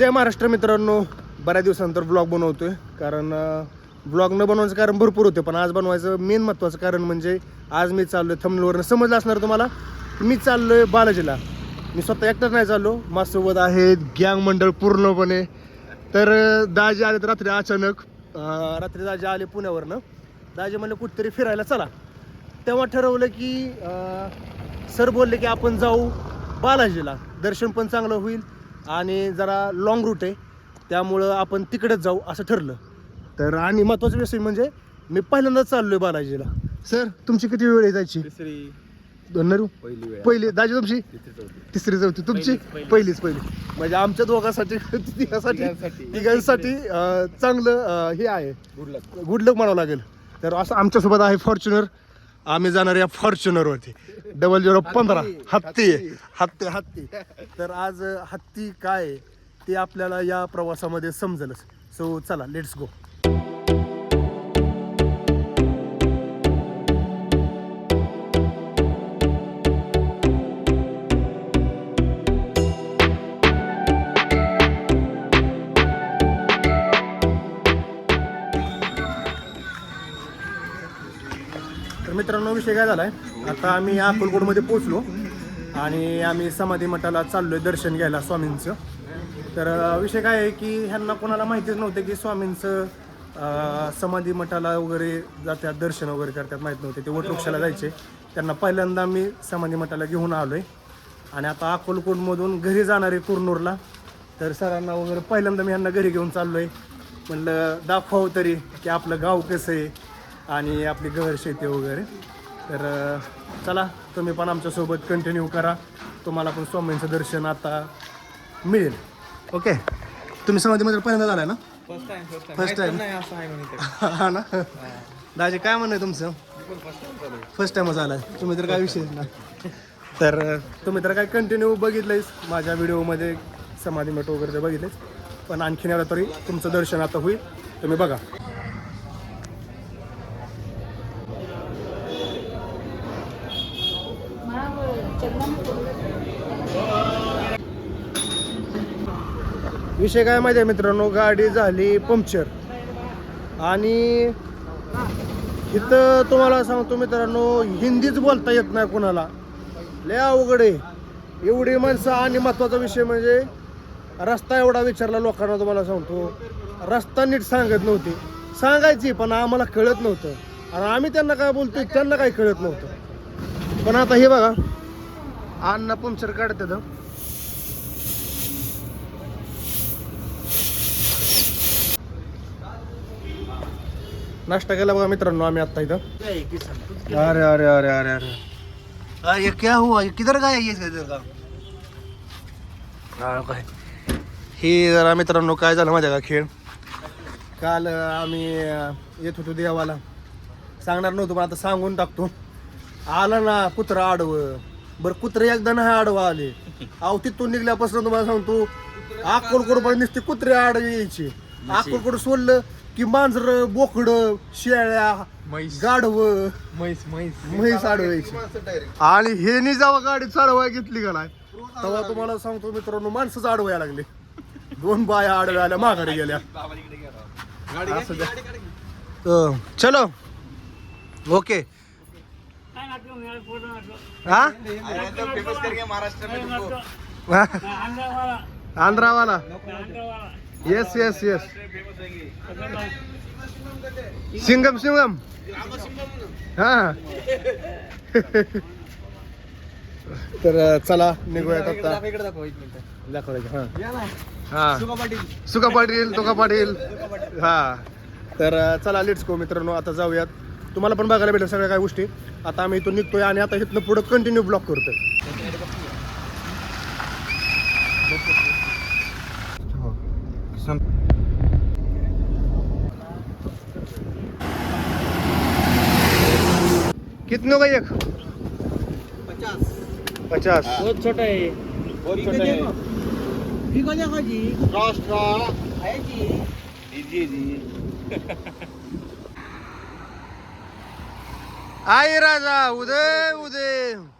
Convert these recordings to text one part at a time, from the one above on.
जय महाराष्ट्र मित्रांनो. बऱ्याच दिवसानंतर ब्लॉग बनवतोय. कारण ब्लॉग न बनवायचं कारण भरपूर होते पण आज बनवायचं मेन महत्त्वाचं कारण म्हणजे आज मी चाललोय थमलवरनं समजलं असणार तुम्हाला? मी चाललोय बालाजीला. मी स्वतः एकटाच नाही चाललो. माझ्यासोबत आहेत गँग मंडळ पूर्णपणे. तर दाजी आले तर रात्री अचानक. रात्री दाजी आले पुण्यावरनं. दाजी म्हणले कुठेतरी फिरायला चला. तेव्हा ठरवलं की सर बोलले की आपण जाऊ बालाजीला. दर्शन पण चांगलं होईल. आणि जरा लॉंग रूट आहे. त्यामुळं आपण तिकडेच जाऊ असं ठरलं. तर आणि महत्त्वाचा विषय म्हणजे मी पहिल्यांदाच चाललोय बालाजीला. सर तुमची किती वेळ आहे जायची? तिसरी. दोन नरू पहिली वेळ. पहिली. दाजी तुमची? तिसरी चौथी. तुमची? पहिलीच, पहिली. म्हणजे आमच्या दोघांसाठी तिघांसाठी तिघांसाठी. चांगलं हे आहे. गुड लक गुड लक म्हणावं लागेल. तर असं आमच्यासोबत आहे फॉर्च्युनर आम्ही जाणार या फॉर्च्युनरवरती डबल झिरो पंधरा. हत्ती हत्ती. हत्ती तर आज हत्ती काय ते आपल्याला या प्रवासामध्ये समजेलच. सो चला लेट्स गो मित्रांनो विषय काय झालाय? आता आम्ही अक्कलकोटमध्ये पोहोचलो आणि आम्ही समाधी मठाला चाललोय दर्शन घ्यायला स्वामींचं. तर विषय काय आहे की ह्यांना कोणाला माहितीच नव्हतं की स्वामींचं समाधी मठाला वगैरे जातात दर्शन वगैरे करतात माहीत नव्हते. ते वटवृक्षाला जायचे. त्यांना पहिल्यांदा मी समाधी मठाला घेऊन आलोय. आणि आता अक्कलकोटमधून घरी जाणार आहे कुरनूरला. तर सरांना वगैरे पहिल्यांदा मी ह्यांना घरी घेऊन चाललोय. म्हणलं दाखवावं तरी की आपलं गाव कसं आहे. आणि आपली घर शेती वगैरे. तर चला तुम्ही पण आमच्यासोबत कंटिन्यू करा. तुम्हाला पण स्वामींचं दर्शन आता मिळेल. ओके तुम्ही समाधीमध्ये पहिल्यांदा झालाय ना? फर्स्ट टाइम हा ना? दाजी काय म्हणणं आहे तुमचं? फर्स्ट टाइमच आलाय तुम्ही तर काय विषय नाही. तर तुम्ही तर काय कंटिन्यू बघितलंयच माझ्या व्हिडिओमध्ये समाधी मठ वगैरे बघितलेच पण आणखीन आलं तरी तुमचं दर्शन आता होईल. तुम्ही बघा. विषय काय माहिती आहे मित्रांनो? गाडी झाली पंक्चर. आणि इथं तुम्हाला सांगतो मित्रांनो हिंदीच बोलता येत नाही कोणाला. लय अवघड आहे. एवढी माणसं आणि महत्त्वाचा विषय म्हणजे रस्ता एवढा विचारला लोकांना तुम्हाला सांगतो. रस्ता नीट सांगत नव्हते. सांगायची पण आम्हाला कळत नव्हतं. आणि आम्ही त्यांना काय बोलतोय त्यांना काही कळत नव्हतं. पण आता हे बघा. अन्न पंक्चर काढतात नाश्ता केला बघा मित्रांनो आम्ही आता इथं. अरे अरे अरे अरे अरे. अरे क्या हुआ? ये किधर गया ये इधर का? हा, काय? हे जरा मित्रांनो काय झालं माझ्या का खेळ? काल अं, आम्ही अं, येत होतो देवाला. सांगणार नव्हतो पण आता सांगून टाकतो. आला ना कुत्रा आडवं. बरं कुत्रे एकदा नाही आडवं आले. अहो तिथून निघल्यापासून तुम्हाला सांगतो अक्कलकोट नुसते कुत्रे आडवे यायचे. अक्कलकोट सोडलं की मांजर बोकड शेळ्या म्हैस. गाढवं. म्हैस म्हैस. म्हैस आडवायची. आणि हे नी जेव्हा गाडी चालवाय घेतली का नाही तेव्हा तुम्हाला सांगतो मित्रांनो माणसंच आडवायला लागले. दोन बाया आडव्या आल्या माघारी गेल्या. असं द्या. अं, चलो. ओके. हा? Maharashtra आंध्रावाला. Yes yes yes Singham Singham हा तर uh, चला निघूयात आता. हा. सुका पाटील तुका पाटील. हा. तर uh, चला लेट्स गो मित्रांनो. आता जाऊयात. तुम्हाला पण बघायला भेटेल सगळ्या काय गोष्टी. आता आम्ही इथून निघतोय आणि आता इथनं पुढं कंटिन्यू ब्लॉक करतोय. कितनो का एक? पचास. पचास. बहुत छोटा है बहुत छोटा है। ठीक हो जाएगा जी। राष्ट्र। है जी। दीजिए जी। आई राजा उदय उदय।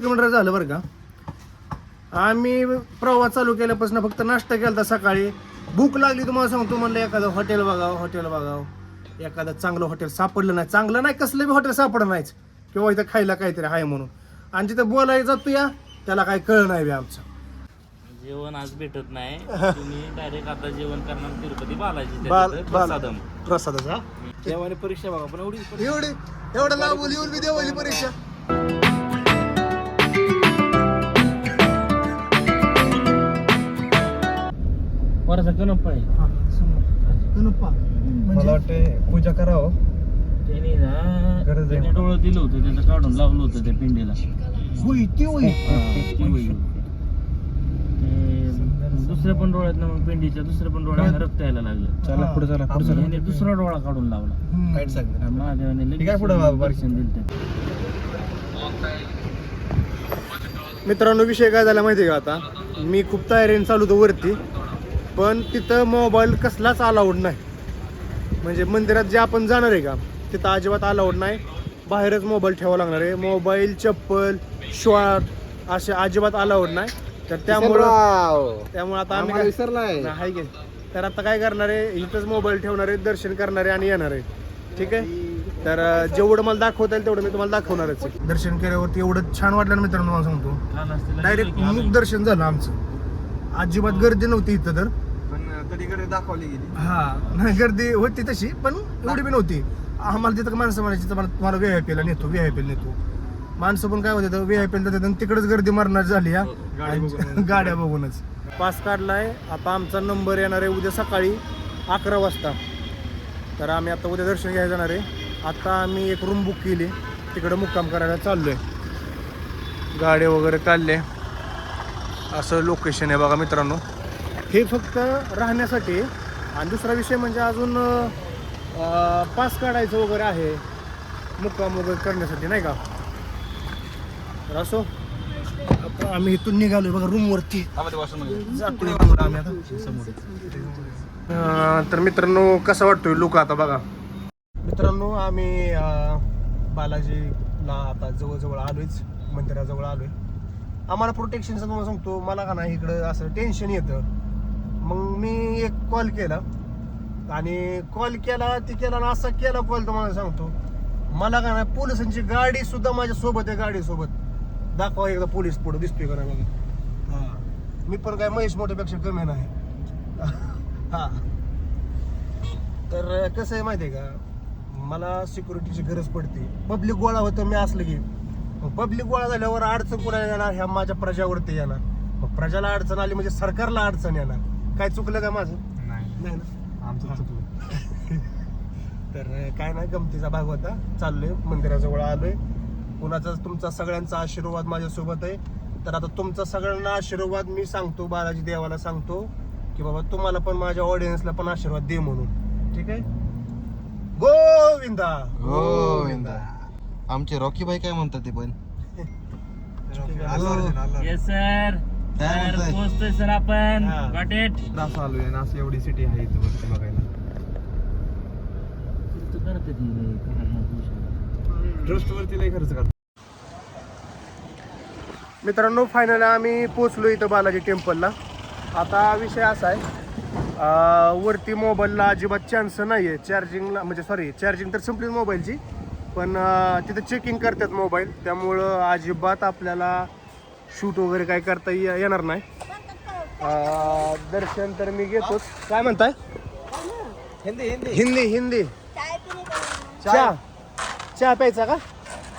किलोमीटर झालं बरं का. आम्ही प्रवास चालू केल्यापासून फक्त नाश्ता केला होता सकाळी. भूक लागली तुम्हाला सांगतो म्हणलं एखादं हॉटेल बघावं हॉटेल बघावं. एखादं चांगलं हॉटेल सापडलं नाही. चांगलं नाही कसलं बी हॉटेल सापडलं नाहीच. किंवा इथं खायला काहीतरी आहे म्हणून. आणि जिथं बोलायला जातो या त्याला काही कळ नाही बी आमचं. जेवण आज भेटत नाही. तुम्ही डायरेक्ट आता जेवण करणार तिरुपती बालाजी प्रसादम. प्रसादाचा देवाने परीक्षा बघा पण एवढी एवढे एवढं लांब येऊन बी देवाली परीक्षा. कनप आहे. मला वाटते पूजा करावं. त्यांनी ना गरज आहे. त्याने डोळं दिलं होतं त्याचं काढून लावलं होतं त्या पिंडीला. ती हा, ती. ते दुसऱ्या पण डोळ्यात ना मग पिंडीच्या दुसऱ्या पण डोळ्यात रक्त यायला लागलं. चला पुढे चला पुढे याने दुसरा डोळा काढून लावला. काहीच सांग महादेवाने ठीक आहे, लगेच पुढं बाबा, बारीक. दर्शन दिलं ते. मित्रांनो विषय काय झाला माहिती आहे का आता? मी खूप तयारीने चालू होतो वरती. पण तिथं मोबाईल कसलाच अलाउड नाही. म्हणजे मंदिरात जे आपण जाणार आहे का तिथं अजिबात अलाउड नाही. बाहेरच मोबाईल ठेवावा लागणार आहे. मोबाईल चप्पल शॉर्ट असे अजिबात अलाउड नाही. तर त्यामुळं त्यामुळे आता आम्ही विसरलाय. की. तर आता काय करणार आहे इथंच मोबाईल ठेवणार आहे दर्शन करणार आहे आणि येणार आहे. ठीक आहे? तर जेवढं मला दाखवता येईल तेवढं मी तुम्हाला दाखवणारच आहे. दर्शन केल्यावरती एवढं छान वाटलं ना मित्रांनो मला सांगतो. डायरेक्ट मुख दर्शन झालं आमचं. अजिबात गर्दी नव्हती इथं तर. पण कधी दाखवली गेली. हा नाही गर्दी होती तशी पण एवढी बी नव्हती. आम्हाला तिथं माणसं म्हणायची तर मला तुम्हाला व्ही आय पीला नेतो व्ही आय पीला नेतो. माणसं पण काय होते व्ही आय पीला जातात आणि तिकडेच गर्दी मारणार झाली या गाडी बघून. गाड्या बघूनच. पास काढलाय आता आमचा नंबर येणार आहे उद्या सकाळी अकरा वाजता. तर आम्ही आता उद्या दर्शन घ्यायला जाणार आहे. आता आम्ही एक रूम बुक केली. तिकडे मुक्काम करायला चाललोय. गाड्या वगैरे काढले असं लोकेशन आहे बघा मित्रांनो. हे फक्त राहण्यासाठी. आणि दुसरा विषय म्हणजे अजून पास काढायचं वगैरे आहे. मुक्काम वगैरे करण्यासाठी नाही का? तर असो आम्ही इथून निघालोय बघा रूमवरती जातोय room आम्ही आता? अं, तर मित्रांनो कसा वाटतोय लुक आता बघा? मित्रांनो आम्ही बालाजीला आता जवळजवळ आलोयच. मंदिराजवळ आलोय. आम्हाला प्रोटेक्शनचं तुम्हाला सांगतो मला का नाही इकडं असं टेन्शन येतं. मग मी एक कॉल केला. आणि कॉल केला ती केला आणि असा केला कॉल तुम्हाला सांगतो. मला का नाही पोलिसांची गाडी सुद्धा माझ्या सोबत आहे गाडी सोबत दाखवा एकदा पोलीस पुढे दिसतोय का नाही बघा. हा. मी पण काय महेश मोठ्यापेक्षा कमी नाही. हा. तर कसं आहे माहिती आहे का? मला सिक्युरिटीची गरज पडते. पब्लिक गोळा होतं मी असलं की. मग पब्लिक गोळा झाल्यावर अडचण कोणाला येणार? ह्या माझ्या प्रजावरती येणार. मग प्रजाला अडचण आली म्हणजे सरकारला अडचण येणार. काय चुकलं का माझं? नाही. नाही ना? आमचं चुकलं. तर काय नाही गमतीचा भाग होता. चाललोय मंदिराजवळ आलोय. कुणाचा तुमचा सगळ्यांचा आशीर्वाद माझ्यासोबत आहे. तर आता तुमचा सगळ्यांना आशीर्वाद मी सांगतो बालाजी देवाला सांगतो की बाबा तुम्हाला पण माझ्या ऑडियन्सला पण आशीर्वाद दे म्हणून. ठीक आहे? गोविंदा! गोविंदा. आमचे रॉकी भाई काय म्हणतात ते पण. येस सर काय म्हणताय? पोहोचतोय सर आपण. हा. गॉट इट असं आलोय आणि असं एवढी सिटी आहे इथं वरती बघायला. ट्रस्ट वरती लय खर्च करतो. मित्रांनो फायनल आम्ही पोचलो इथं बालाजी टेम्पलला आता विषय असा आहे अं, वरती मोबाईलला अजिबात चान्स नाही आहे चार्जिंगला म्हणजे सॉरी चार्जिंग तर संपली मोबाईलची पण तिथं चेकिंग करतात मोबाईल त्यामुळं अजिबात आपल्याला शूट वगैरे काय करता ये- येणार नाही. अं, दर्शन तर मी घेतोच. काय म्हणताय? हिंदी हिंदी. हिंदी हिंदी. चहा. चहा प्यायचा का?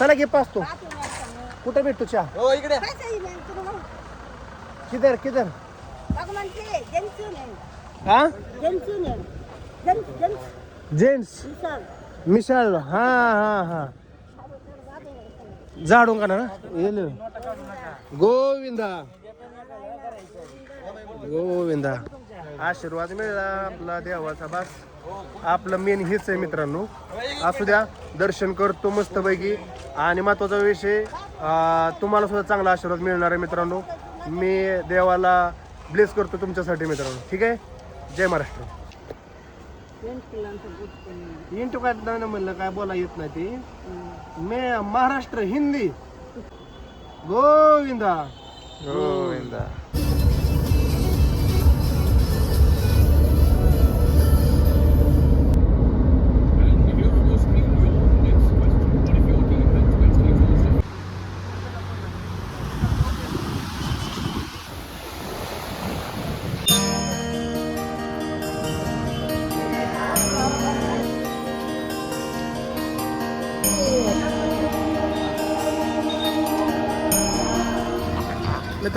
चला घे पाच तो. कुठं भेटतो चहा? हो इकडे. किधर किधर? हा? जेंट्स मिसाळ हा हा हा. झाडून का ना. येल. गोविंदा. गोविंदा. आशीर्वाद मिळाला आपला देवाचा बास. आपलं मेन हेच आहे मित्रांनो. असू द्या दर्शन करतो मस्तपैकी. आणि महत्त्वाचा विषय तुम्हाला सुद्धा चांगला आशीर्वाद मिळणार आहे मित्रांनो. मी देवाला ब्लेस करतो तुमच्यासाठी मित्रांनो. ठीक आहे? जय महाराष्ट्र. इंटू काय नाही म्हणलं काय बोला येत नाही ते. मे महाराष्ट्र हिंदी. गोविंदा. गोविंदा.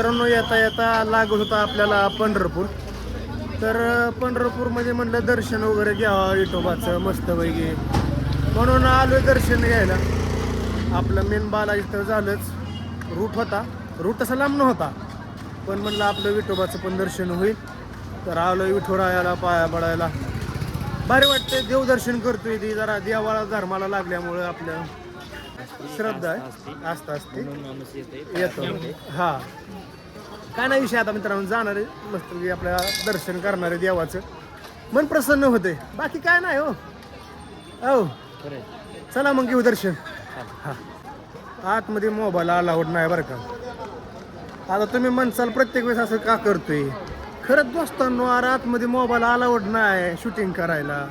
मित्रांनो येता येता लागत होता आपल्याला पंढरपूर. तर पंढरपूरमध्ये म्हणलं दर्शन वगैरे घ्यावं विठोबाचं मस्तपैकी. म्हणून आलो दर्शन घ्यायला. आपलं मेन बालाजी तर झालंच. रूट होता. रूट तसा लांब नव्हता. पण म्हणलं आपलं विठोबाचं पण दर्शन होईल. तर आलोय विठोरायाला पाया पडायला भारी वाटतंय. देवदर्शन करतोय ती. जरा देवाला धर्माला लागल्यामुळं आपल्या श्रद्धा आहे. आस्था असते. म्हणून माणूस येते. येतो हा. काय नाही विषय आता मित्रांनो जाणार आहे. मस्त आपल्या दर्शन करणार आहे देवाचं. मन प्रसन्न होते. बाकी काय नाही हो. हो चला मग घेऊ दर्शन. हा. आतमध्ये मोबाईल अलाउड नाही बरं का. आता तुम्ही म्हणसाल प्रत्येक वेळेस असं का करतोय? खरंच दोस्तांनो अरे आतमध्ये मोबाईल अलाउड नाही शूटिंग करायला.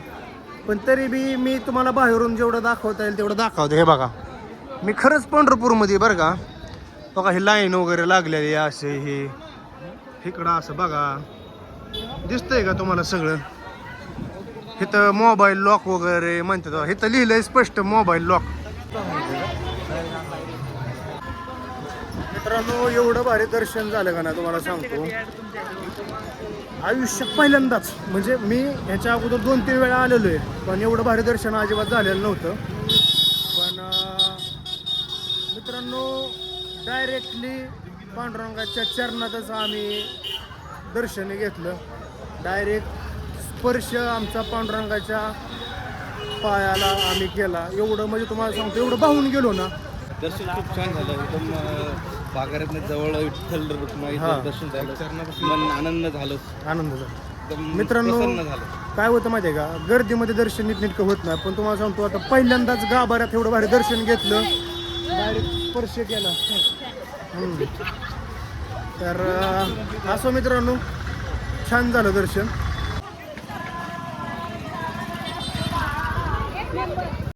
पण तरी बी मी तुम्हाला बाहेरून जेवढं दाखवता येईल तेवढं दाखवतो हे बघा. मी खरंच पंढरपूरमध्ये बरं का. बघा हे लाईन वगैरे लागलेली आहे असे हे. इकडं असं बघा. दिसतंय का तुम्हाला सगळं? इथं मोबाईल लॉक वगैरे म्हणतात. इथं लिहिलंय स्पष्ट मोबाईल लॉक मित्रांनो एवढं भारी दर्शन झालं का ना तुम्हाला सांगतो. आयुष्यात पहिल्यांदाच. म्हणजे मी ह्याच्या अगोदर दोन तीन वेळा आलेलो आहे पण एवढं भारी दर्शन अजिबात झालेलं नव्हतं पण अं, मित्रांनो डायरेक्टली पांडुरंगाच्या चरणातच आम्ही दर्शन घेतलं. डायरेक्ट स्पर्श आमचा पांडुरंगाच्या पायाला आम्ही केला. एवढं म्हणजे तुम्हाला सांगतो एवढं बाहून गेलो ना. दर्शन खूप छान झालं. एकदम बागाऱ्यात जवळ विठ्ठल हा. रुक्माईचं दर्शन झालं. मन आनंद झालं. आनंद झाला. एकदम मित्रांनो प्रसन्न झालं. काय होतं माहिती आहे का? गर्दीमध्ये दर्शन नीटनेटकं होत नाही. पण तुम्हाला सांगतो आता पहिल्यांदाच गाभाऱ्यात एवढं भारी दर्शन घेतलं. स्पर्श केला हम्म. तर असं मित्रांनो छान झालं दर्शन